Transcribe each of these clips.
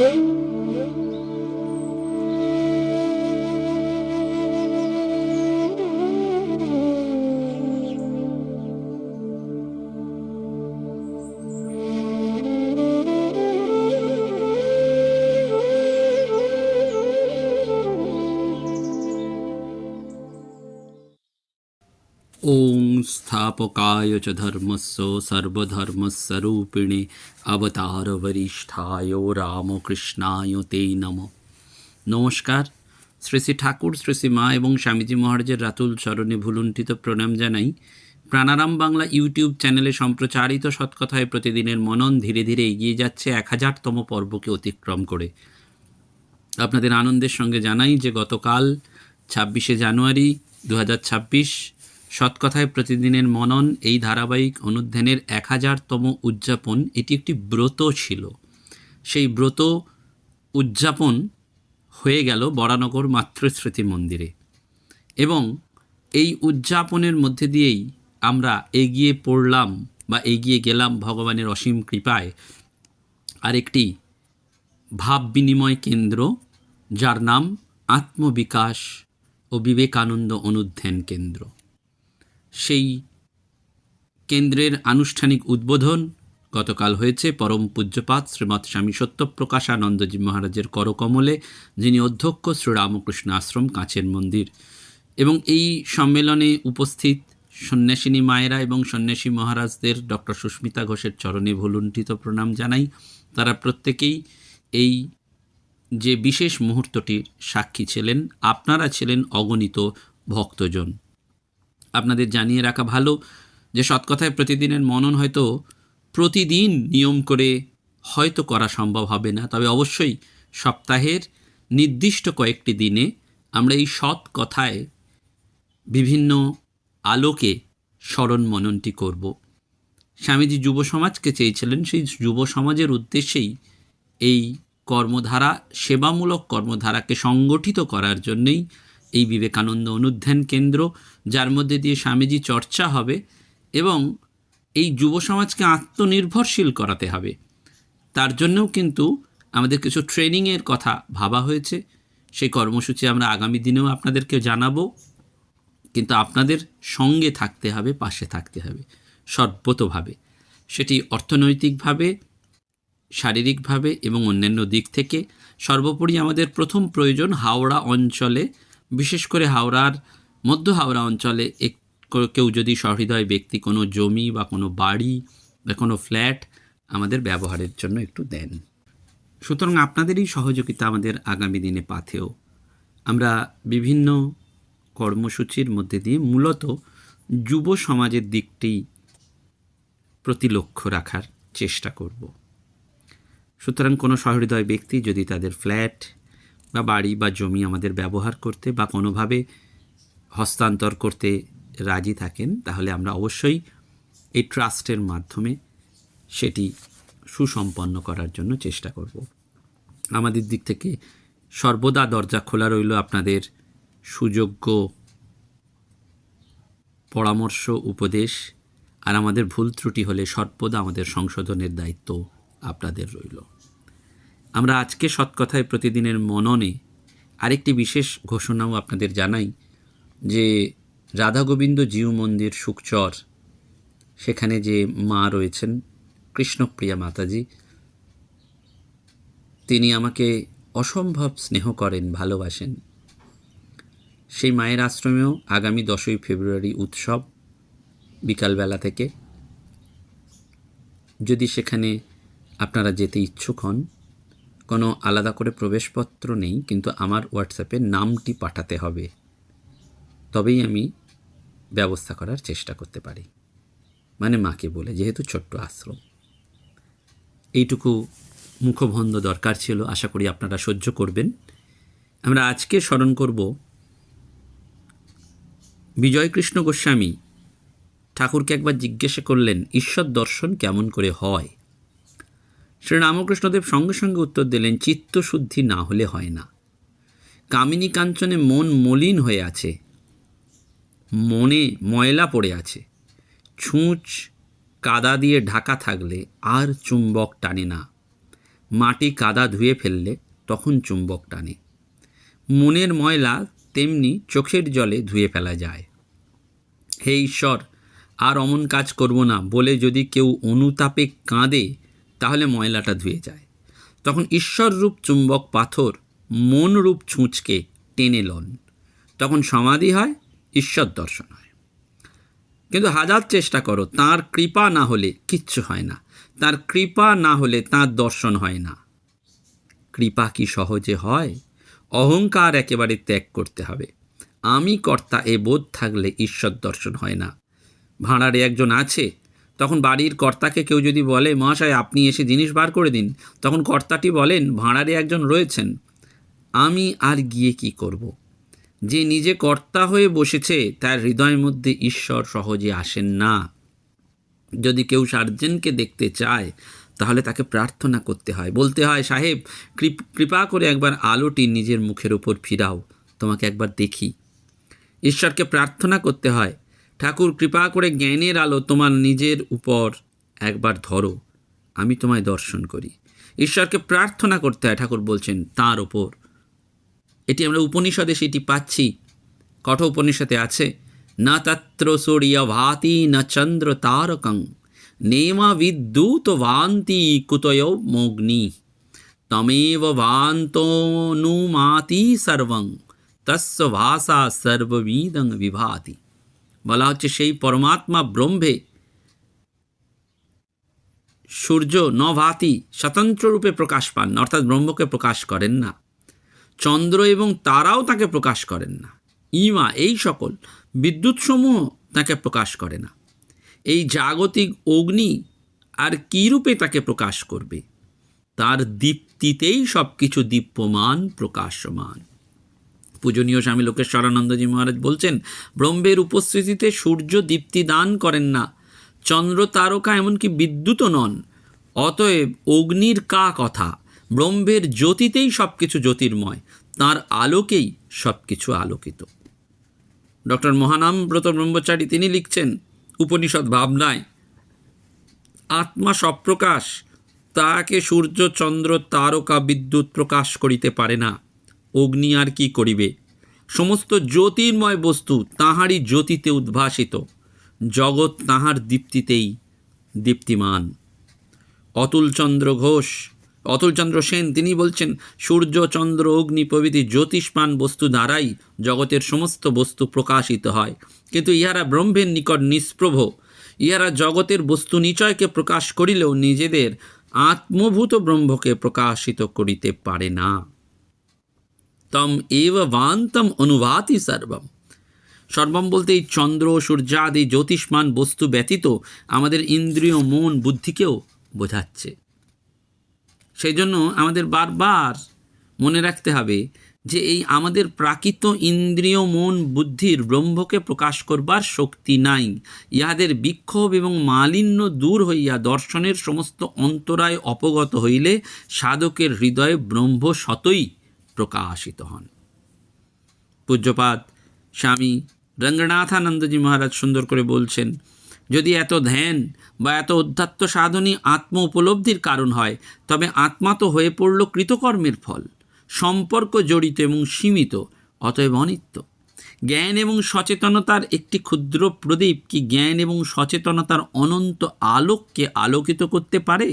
Música स्थापकाय च धर्मस्य सर्वधर्मस्वरूपिणे अवतारवरिष्ठाय রামকৃষ্ণায় তে নম নমস্কার শ্রী শ্রী ঠাকুর শ্রী শ্রী মা এবং স্বামীজি মহারাজের রাতুল চরণে ভুলুণ্ঠিত প্রণাম জানাই প্রাণারাম বাংলা ইউটিউব চ্যানেলে সম্প্রচারিত সৎকথায় প্রতিদিনের মনন ধীরে ধীরে এগিয়ে যাচ্ছে এক হাজারতম পর্বকে অতিক্রম করে আপনাদের আনন্দের সঙ্গে জানাই যে গতকাল ছাব্বিশে জানুয়ারি দু ছাব্বিশ সৎকথায় প্রতিদিনের মনন এই ধারাবাহিক অনুধ্যানের এক হাজারতম উদযাপন, এটি একটি ব্রত ছিল। সেই ব্রত উদযাপন হয়ে গেল বরানগর মাতৃস্মৃতি মন্দিরে। এবং এই উদযাপনের মধ্যে দিয়েই আমরা এগিয়ে পড়লাম বা এগিয়ে গেলাম ভগবানের অসীম কৃপায়। আরেকটি ভাব বিনিময় কেন্দ্র, যার নাম আত্মবিকাশ ও বিবেকানন্দ অনুধ্যান কেন্দ্র। সেই কেন্দ্রের আনুষ্ঠানিক উদ্বোধন গতকাল হয়েছে। পরম পূজ্যপাত শ্রীমৎ স্বামী সত্যপ্রকাশানন্দজি মহারাজের করকমলে, যিনি অধ্যক্ষ শ্রীরামকৃষ্ণ আশ্রম কাঁচের মন্দির। এবং এই সম্মেলনে উপস্থিত সন্ন্যাসিনী মায়েরা এবং সন্ন্যাসী মহারাজদের ডক্টর সুস্মিতা ঘোষের চরণে ভুলুণ্ঠিত প্রণাম জানাই। তারা প্রত্যেকেই এই যে বিশেষ মুহূর্তটির সাক্ষী ছিলেন, আপনারা ছিলেন অগণিত ভক্তজন। আপনাদের জানিয়ে রাখা ভালো যে সৎকথায় প্রতিদিনের মনন হয়তো প্রতিদিন নিয়ম করে হয়তো করা সম্ভব হবে না। তবে অবশ্যই সপ্তাহের নির্দিষ্ট কয়েকটি দিনে আমরা এই সৎ কথায় বিভিন্ন আলোকে স্মরণ মননটি করব। স্বামীজি যুব সমাজকে চেয়েছিলেন, সেই যুব সমাজের উদ্দেশ্যেই এই কর্মধারা, সেবামূলক কর্মধারাকে সংগঠিত করার জন্যই এই বিবেকানন্দ অনুধ্যান কেন্দ্র, যার মধ্যে দিয়ে স্বামীজি চর্চা হবে এবং এই যুব সমাজকে আত্মনির্ভরশীল করাতে হবে। তার জন্যও কিন্তু আমাদের কিছু ট্রেনিংয়ের কথা ভাবা হয়েছে। সেই কর্মসূচি আমরা আগামী দিনেও আপনাদেরকে জানাব। কিন্তু আপনাদের সঙ্গে থাকতে হবে, পাশে থাকতে হবে, সর্বতভাবে। সেটি অর্থনৈতিকভাবে, শারীরিকভাবে এবং অন্যান্য দিক থেকে সর্বোপরি আমাদের প্রথম প্রয়োজন হাওড়া অঞ্চলে বিশেষ করে হাওড়ার মধ্য হাওড়া অঞ্চলে এক কেউ যদি সহৃদয় ব্যক্তি কোনো জমি বা কোনো বাড়ি বা কোনো ফ্ল্যাট আমাদের ব্যবহারের জন্য একটু দেন। সুতরাং আপনাদেরই সহযোগিতা আমাদের আগামী দিনে পাথেও আমরা বিভিন্ন কর্মসূচির মধ্যে দিয়ে মূলত যুব সমাজের দিকটি প্রতি লক্ষ্য রাখার চেষ্টা করব। সুতরাং কোনো সহৃদয় ব্যক্তি যদি তাদের ফ্ল্যাট বা বাড়ি বা জমি আমাদের ব্যবহার করতে বা কোনোভাবে হস্তান্তর করতে রাজি থাকেন, তাহলে আমরা অবশ্যই এই ট্রাস্টের মাধ্যমে সেটি সুসম্পন্ন করার জন্য চেষ্টা করব। আমাদের দিক থেকে সর্বদা দরজা খোলা রইল আপনাদের সুযোগ্য পরামর্শ, উপদেশ, আর আমাদের ভুল ত্রুটি হলে সর্বদা আমাদের সংশোধনের দায়িত্ব আপনাদের রইল। আমরা আজকে সৎকথায় প্রতিদিনের মননে আরেকটি বিশেষ ঘোষণাও আপনাদের জানাই যে রাধা গোবিন্দ জিউ মন্দির সুকচর সেখানে যে মা রয়েছেন কৃষ্ণপ্রিয়া মাতাজি, তিনি আমাকে অসম্ভব স্নেহ করেন, ভালোবাসেন। সেই মায়ের আশ্রমেও আগামী দশই ফেব্রুয়ারি উৎসব বিকালবেলা থেকে। যদি সেখানে আপনারা যেতে ইচ্ছুক হন কোনো আলাদা করে প্রবেশপত্র নেই, কিন্তু আমার হোয়াটসঅ্যাপে নামটি পাঠাতে হবে। তবেই আমি ব্যবস্থা করার চেষ্টা করতে পারি। মানে মাকে বলে, যেহেতু ছোট্ট আশ্রম। এইটুকু মুখবন্ধ দরকার ছিল, আশা করি আপনারা সহ্য করবেন। আমরা আজকে স্মরণ করব বিজয়কৃষ্ণ গোস্বামী ঠাকুরকে একবার জিজ্ঞাসা করলেন, ঈশ্বর দর্শন কেমন করে হয়? শ্রী রামকৃষ্ণদেব সঙ্গে সঙ্গে উত্তর দিলেন, চিত্তশুদ্ধি না হলে হয় না। কামিনী কাঞ্চনে মন মলিন হয়ে আছে, মনে ময়লা পড়ে আছে। ছুঁচ কাদা দিয়ে ঢাকা থাকলে আর চুম্বক টানে না। মাটি কাদা ধুয়ে ফেললে তখন চুম্বক টানে। মনের ময়লা তেমনি চোখের জলে ধুয়ে ফেলা যায়। হে ঈশ্বর, আর অমন কাজ করব না বলে যদি কেউ অনুতাপে কাঁদে তাহলে ময়লাটা ধুয়ে যায়। তখন ঈশ্বররূপ চুম্বক পাথর মনরূপ ছুঁচকে টেনে লন। তখন সমাধি হয়, ঈশ্বর দর্শন হয়। কিন্তু হাজার চেষ্টা করো, তার কৃপা না হলে কিচ্ছু হয় না। তার কৃপা না হলে তার দর্শন হয় না। কৃপা কি সহজে হয়? অহংকার একেবারে ত্যাগ করতে হবে। আমি কর্তা এ বোধ থাকলে ঈশ্বর দর্শন হয় না। ভাঁড়ারে একজন আছে তখন বাড়ির কর্তাকে কেউ যদি বলে, মহাশয়, আপনি এসে জিনিস বার করে দিন, তখন কর্তাটি বলেন, ভাঁড়ারে একজন রয়েছেন। আমি আর গিয়ে কি করব। যে নিজে কর্তা হয়ে বসেছে, তার হৃদয়ের মধ্যে ঈশ্বর সহজে আসেন না। যদি কেউ সার্জেনকে দেখতে চায়, তাহলে তাকে প্রার্থনা করতে হয়। বলতে হয়, সাহেব, কৃপ- করে একবার আলোটি নিজের মুখের উপর ফিরাও। তোমাকে একবার দেখি। ঈশ্বরকে প্রার্থনা করতে হয় ঠাকুর, কৃপা করে জ্ঞানের আলো তোমার নিজের উপর একবার ধরো। আমি তোমায় দর্শন করি। ঈশ্বরকে প্রার্থনা করতে হয়, ঠাকুর বলছেন, তার ওপর এটি আমরা উপনিষদে সেটি পাচ্ছি। কঠ উপনিষদে আছে, না তত্র সূর্য ভাতি, না চন্দ্র তারকং, নেমা বিদ্যুৎ ভান্তি কুতয় মোগ্নি, তমেব ভান্তনুমাতি সর্বং, তস্য ভাষা সর্ববিদং বিভাতি। বলা হচ্ছে সেই পরমাত্মা ব্রহ্মে সূর্য নভাতি স্বতন্ত্র রূপে প্রকাশ পান না, অর্থাৎ ব্রহ্মকে প্রকাশ করেন না। চন্দ্র এবং তারাও তাকে প্রকাশ করেন না। ইমা এই সকল বিদ্যুৎসমূহ তাকে প্রকাশ করে না। এই জাগতিক অগ্নি আর কী রূপে তাকে প্রকাশ করবে? তার দীপ্তিতেই সব কিছু দীপ্যমান প্রকাশমান। পূজনীয় স্বামী লোকেশ্বরানন্দজি মহারাজ বলছেন, ব্রহ্মের উপস্থিতিতে সূর্য দীপ্তি দান করেন না, চন্দ্র তারকা এমনকি বিদ্যুৎও নন, অতএব অগ্নির কা কথা, ব্রহ্মের জ্যোতিতেই সব কিছু জ্যোতির্ময়, তার আলোকেই সব কিছু আলোকিত। ডক্টর মহানাম ব্রত ব্রহ্মচারী তিনি লিখছেন, উপনিষদ ভাবনায়, আত্মা সপ্রকাশ, তাকে সূর্য, চন্দ্র, তারকা, বিদ্যুৎ প্রকাশ করিতে পারে না। অগ্নি আর কি করিবে? সমস্ত জ্যোতির্ময় বস্তু তাহারই জ্যোতিতে উদ্ভাসিত। জগৎ তাহার দীপ্তিতেই দীপ্তিমান। অতুলচন্দ্র ঘোষ, অতুলচন্দ্র সেন, তিনি বলছেন, সূর্য, চন্দ্র, অগ্নি প্রভৃতি জ্যোতিষ্মান বস্তু দ্বারাই জগতের সমস্ত বস্তু প্রকাশিত হয়। কিন্তু ইহারা ব্রহ্মের নিকট নিষ্প্রভ। ইহারা জগতের বস্তু নিচয়কে প্রকাশ করিলেও নিজেদের আত্মভূত ব্রহ্মকে প্রকাশিত করিতে পারে না। তম এব বান্তম অনুভাতি সর্বম সর্বম বলতে এই চন্দ্র সূর্যাদি জ্যোতিষ্মান বস্তু ব্যতীত আমাদের ইন্দ্রিয় মন বুদ্ধিকেও বোঝাচ্ছে সেই জন্য আমাদের বারবার মনে রাখতে হবে যে এই আমাদের প্রাকৃত ইন্দ্রিয়, মন, বুদ্ধির ব্রহ্মকে প্রকাশ করবার শক্তি নাই। ইহাদের বিক্ষোভ এবং মালিন্য দূর হইয়া দর্শনের সমস্ত অন্তরায় অপগত হইলে সাধকের হৃদয়ে ব্রহ্ম সতই প্রকাশিত হন। পূজ্যপাত স্বামী রঙ্গনাথানন্দজি মহারাজ সুন্দর করে বলছেন, যদি এত ধ্যান বা এত অধ্যাত্ম সাধনই আত্ম উপলব্ধির কারণ হয়, তবে আত্মা তো হয়ে পড়ল কৃতকর্মের ফল, সম্পর্ক জড়িত এবং সীমিত, অতএব অনিত্য। জ্ঞান এবং সচেতনতার একটি ক্ষুদ্র প্রদীপ কি জ্ঞান এবং সচেতনতার অনন্ত আলোককে আলোকিত করতে পারে?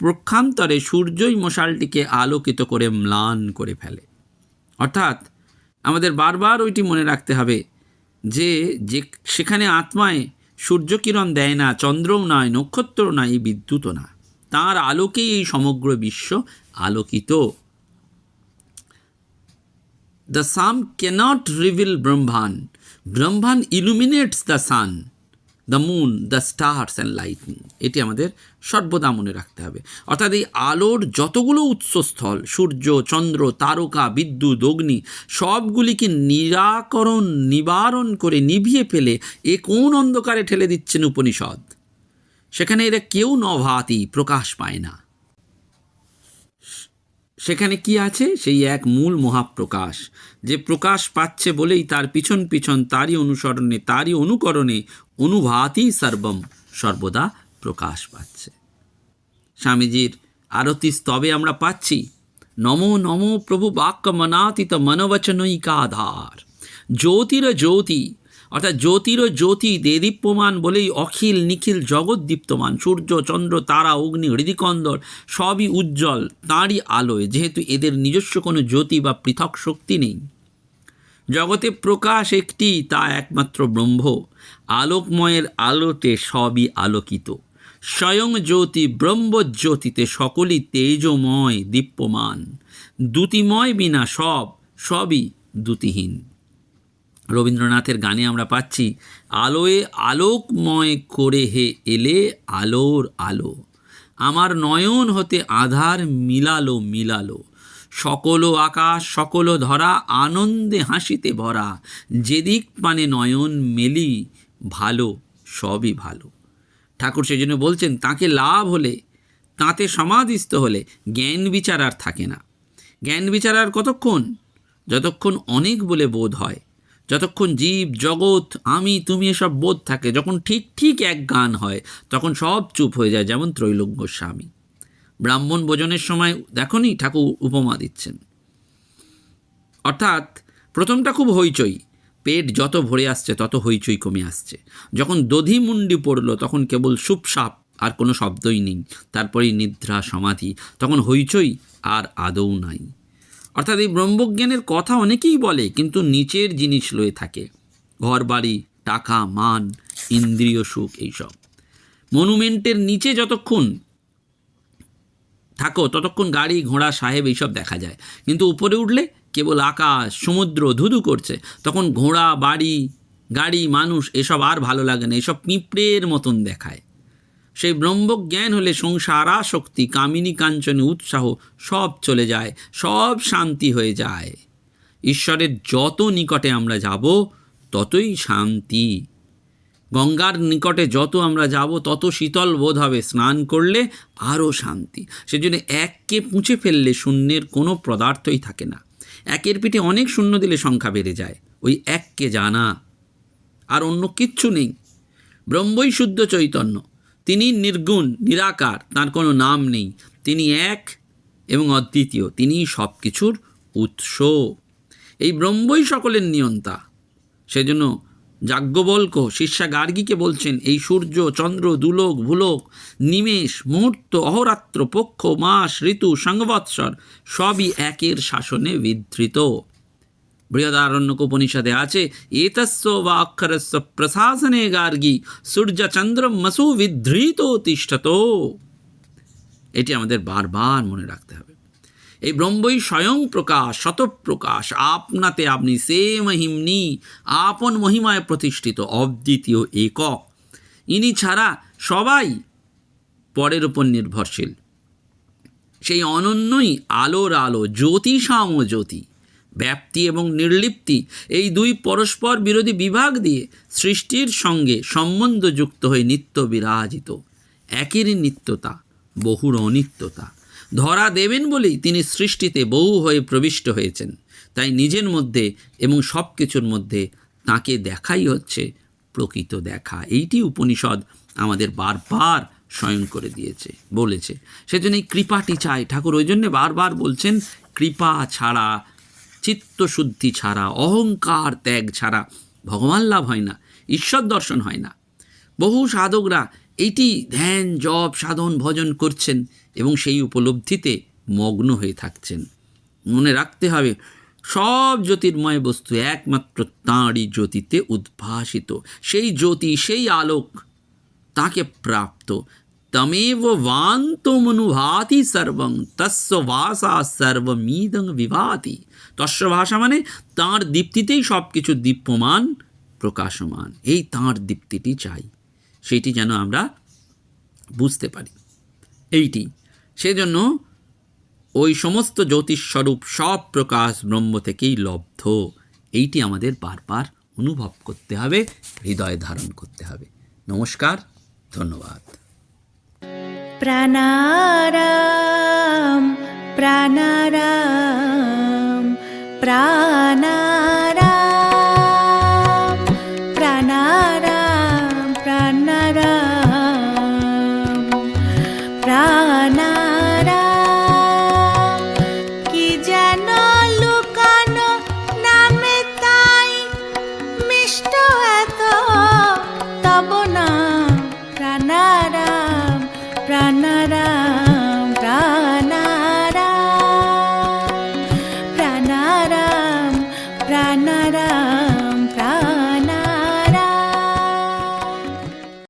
প্রক্ষান্তরে সূর্যই মশালটিকে আলোকিত করে ম্লান করে ফেলে। অর্থাৎ আমাদের বারবার ওইটি মনে রাখতে হবে যে যে সেখানে আত্মায় সূর্যকিরণ দেয় না, চন্দ্রও নয় নক্ষত্র নয় বিদ্যুৎও না। তার আলোকেই এই সমগ্র বিশ্ব আলোকিত। The sun cannot reveal Brahman Brahman illuminates the sun the moon the stars and lightning এটি আমাদের সর্বদা মনে রাখতে হবে। অর্থাৎ এই আলোর যতগুলো উৎসস্থল, সূর্য, চন্দ্র, তারকা, বিদ্যুৎ, অগ্নি, সবগুলিকে নিরাকরণ, নিবারণ করে নিভিয়ে ফেলে এ কোন অন্ধকারে ঠেলে দিচ্ছেন উপনিষদ? সেখানে এরা কেউ নভাতি, প্রকাশ পায় না। সেখানে কি আছে? সেই এক মূল মহাপ্রকাশ। যে প্রকাশ পাচ্ছে বলেই তার পিছন পিছন তারই অনুসরণে, তারই অনুকরণে অনুভাতি সর্বম সর্বদা প্রকাশ পাচ্ছে। স্বামীজির আরতি স্তবে আমরা পাচ্ছি, নমো নমো প্রভু বাক্য মনাতীত মনোবচনৈকাধার। জ্যোতির জ্যোতি অর্থাৎ জ্যোতির জ্যোতি, দেদীপ্যমান বলেই অখিল, নিখিল জগৎ দীপ্তমান সূর্য, চন্দ্র, তারা, অগ্নি, হৃদিকন্দর সবই উজ্জ্বল, তাঁরই আলোয়। যেহেতু এদের নিজস্ব কোনো জ্যোতি বা পৃথক শক্তি নেই। জগতে প্রকাশ একটি, তা একমাত্র ব্রহ্ম। আলোকময়ের আলোতে সবই আলোকিত। স্বয়ং জ্যোতি ব্রহ্মজ্যোতিতে সকলই তেজময়, দীপ্যমান। দ্যুতিময় বিনা সব, সবই দ্যুতিহীন। রবীন্দ্রনাথের গানে আমরা পাচ্ছি, আলোয় আলোকময় করে হে এলে আলোর আলো। আমার নয়ন হতে আধার মিলালো মিলালো। সকল আকাশ, সকল ধরা আনন্দে হাসিতে ভরা। যেদিক পানে নয়ন মেলি, ভালো সবই ভালো। ঠাকুর সেই জন্য বলছেন, তাকে লাভ হলে, তাতে সমাধিস্থ হলে জ্ঞান বিচার আর থাকে না। জ্ঞান বিচার আর কতক্ষণ? যতক্ষণ অনেক বলে বোধ হয় যতক্ষণ জীব, জগৎ, আমি, তুমি এসব বোধ থাকে, যখন ঠিক ঠিক এক গান হয়, তখন সব চুপ হয়ে যায়, যেমন ত্রৈলোক্য স্বামী। ব্রাহ্মণ ভোজনের সময় দেখনি ঠাকুর উপমা দিচ্ছেন। অর্থাৎ, প্রথমটা খুব হইচই, পেট যত ভরে আসছে, তত হইচই কমে আসছে। যখন দধি মুন্ডি পড়ল, তখন কেবল সুপসাপ আর কোনো শব্দই নেই। তারপরেই নিদ্রা, সমাধি, তখন হইচই আর আদৌ নাই। অর্থাৎ এই ব্রহ্মজ্ঞানের কথা অনেকেই বলে, কিন্তু নিচের জিনিস লয়ে থাকে। ঘর বাড়ি টাকা, মান, ইন্দ্রিয় সুখ, এইসব। মনুমেন্টের নিচে যতক্ষণ থাকো, ততক্ষণ গাড়ি, ঘোড়া, সাহেব এইসব দেখা যায়। কিন্তু উপরে উঠলে কেবল আকাশ, সমুদ্র, ধুধু করছে। তখন ঘোড়া, বাড়ি, গাড়ি, মানুষ, এসব আর ভালো লাগে না। এসব পিঁপড়ের মতন দেখায়। সেই ব্রহ্মজ্ঞান হলে সংসারা শক্তি, কামিনী কাঞ্চনী উৎসাহ, সব চলে যায়, সব শান্তি হয়ে যায়। ঈশ্বরের যত নিকটে আমরা যাব, ততই শান্তি। গঙ্গার নিকটে যত আমরা যাব, তত শীতল বোধ হবে, স্নান করলে আরও শান্তি। সেজন্য এককে পুঁছে ফেললে শূন্যের কোনো পদার্থই থাকে না। একের পিঠে অনেক শূন্য দিলে সংখ্যা বেড়ে যায়, ওই এককে জানা। আর অন্য কিচ্ছু নেই। ব্রহ্মই শুদ্ধ চৈতন্য। তিনি নির্গুণ, নিরাকার, তার কোনো নাম নেই। তিনি এক এবং অদ্বিতীয় তিনি সব কিছুর উৎস। এই ব্রহ্মই সকলের নিয়ন্তা। সেজন্য যাজ্ঞবল্ক, শিষ্যা গার্গীকে বলছেন, এই সূর্য, চন্দ্র, দুলোক, ভুলোক, নিমেষ, মুহূর্ত, অহরাত্র, পক্ষ, মাস, ঋতু, সংবৎসর, সবই একের শাসনে বিধৃত। বৃহদারণ্যক উপনিষদে আছে, এতস্য বা অক্ষরস্য প্রশাসনে গার্গী সূর্য চন্দ্র মসু বিধৃত তিষ্ঠত এটি আমাদের বারবার মনে রাখতে হবে। এই ব্রহ্মই স্বয়ং প্রকাশ শতপ্রকাশ আপনাতে আপনি সে মহিমনি আপন মহিমায় প্রতিষ্ঠিত, অদ্বিতীয় একক। ইনি ছাড়া সবাই পরের উপর নির্ভরশীল। সেই অনন্যই আলোর আলো, জ্যোতিষাম জ্যোতি। ব্যাপ্তি এবং নির্লিপ্তি এই দুই পরস্পর বিরোধী বিভাগ দিয়ে সৃষ্টির সঙ্গে সম্বন্ধ যুক্ত হয়ে নিত্য বিরাজিত। একেরই নিত্যতা, বহুর অনিত্যতা। ধরা দেবেন বলেই তিনি সৃষ্টিতে বহু হয়ে প্রবিষ্ট হয়েছেন। তাই নিজের মধ্যে এবং সব কিছুর মধ্যে তাকে দেখাই হচ্ছে প্রকৃত দেখা। এইটি উপনিষদ আমাদের বারবার স্বয়ং করে দিয়েছে, বলেছে। সেজন্য এই কৃপাটি চাই ঠাকুর ওই জন্যে বারবার বলছেন, কৃপা ছাড়া চিত্তশুদ্ধি ছাড়া, অহংকার ত্যাগ ছাড়া ভগবান লাভ হয় না, ঈশ্বর দর্শন হয় না। বহু সাধকরা এইটি ধ্যান, জপ, সাধন, ভজন করছেন এবং সেই উপলব্ধিতে মগ্ন হয়ে থাকছেন। মনে রাখতে হবে, সব জ্যোতির্ময় বস্তু একমাত্র তাঁরই জ্যোতিতে উদ্ভাসিত। সেই জ্যোতি, সেই আলোক তাকে প্রাপ্ত। তমেব মনুভাতি সর্বং, তস্য ভাষা সর্বমিদং বিভাতি। তস্য ভাষা মানে তাঁর দীপ্তিতেই সব কিছু দীপ্যমান, প্রকাশমান। এই তাঁর দীপ্তিটি চাই। সেইটি যেন আমরা বুঝতে পারি। এইটি। সেজন্য ওই সমস্ত জ্যোতিষস্বরূপ সব প্রকাশ ব্রহ্ম থেকেই লব্ধ। এইটি আমাদের বারবার অনুভব করতে হবে, হৃদয়ে ধারণ করতে হবে। নমস্কার, ধন্যবাদ। প্রাণারাম প্রাণারাম। প্রাণারাম